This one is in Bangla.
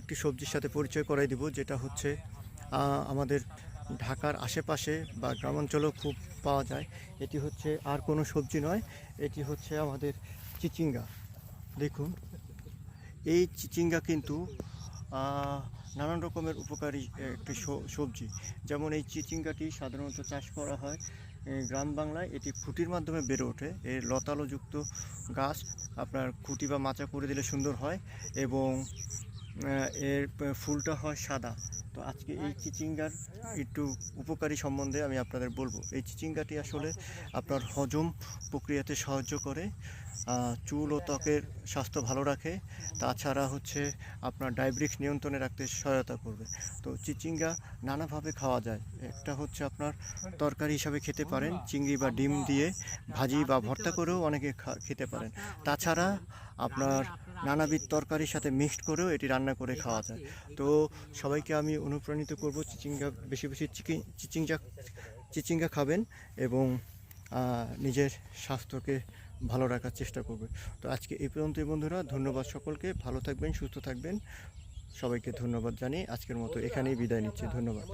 একটি সবজির সাথে পরিচয় করাই দিব, যেটা হচ্ছে আমাদের ঢাকার আশেপাশে বা গ্রামাঞ্চলেও খুব পাওয়া যায়। এটি হচ্ছে আর কোনো সবজি নয়, এটি হচ্ছে আমাদের চিচিঙ্গা। দেখুন, এই চিচিঙ্গা কিন্তু নানান রকমের উপকারী একটি সবজি। যেমন এই চিচিঙ্গাটি সাধারণত চাষ করা হয় গ্রাম বাংলায়। এটি খুঁটির মাধ্যমে বেড়ে ওঠে। এর লতালোযুক্ত গাছ আপনার খুঁটি বা মাচা করে দিলে সুন্দর হয় এবং এর ফুলটা হয় সাদা। তো আজকে এই চিচিঙ্গার একটু উপকারী সম্বন্ধে আমি আপনাদের বলব। এই চিচিঙ্গাটি আসলে আপনার হজম প্রক্রিয়াতে সাহায্য করে চুল ও ত্বকের স্বাস্থ্য ভালো রাখে। তাছাড়া হচ্ছে আপনার ডায়াবেটিক্স নিয়ন্ত্রণে রাখতে সহায়তা করবে। তো চিচিঙ্গা নানাভাবে খাওয়া যায়। একটা হচ্ছে আপনার তরকারি হিসাবে খেতে পারেন, চিংড়ি বা ডিম দিয়ে ভাজি বা ভর্তা করেও অনেকে খেতে পারেন। তাছাড়া আপনার নানাবিধ তরকারির সাথে মিক্সড করেও এটি রান্না করে খাওয়া যায়। তো সবাইকে আমি অনুপ্রাণিত করব চিচিঙ্গা বেশি বেশি চিকি চিচিঙ্গা চিচিঙ্গা খাবেন এবং নিজের স্বাস্থ্যকে ভালো রাখার চেষ্টা করবে। তো আজকে এই পর্যন্তই বন্ধুরা ধন্যবাদ সকলকে ভালো থাকবেন সুস্থ থাকবেন। সবাইকে ধন্যবাদ জানিয়ে আজকের মতো এখানেই বিদায় নিচ্ছি ধন্যবাদ।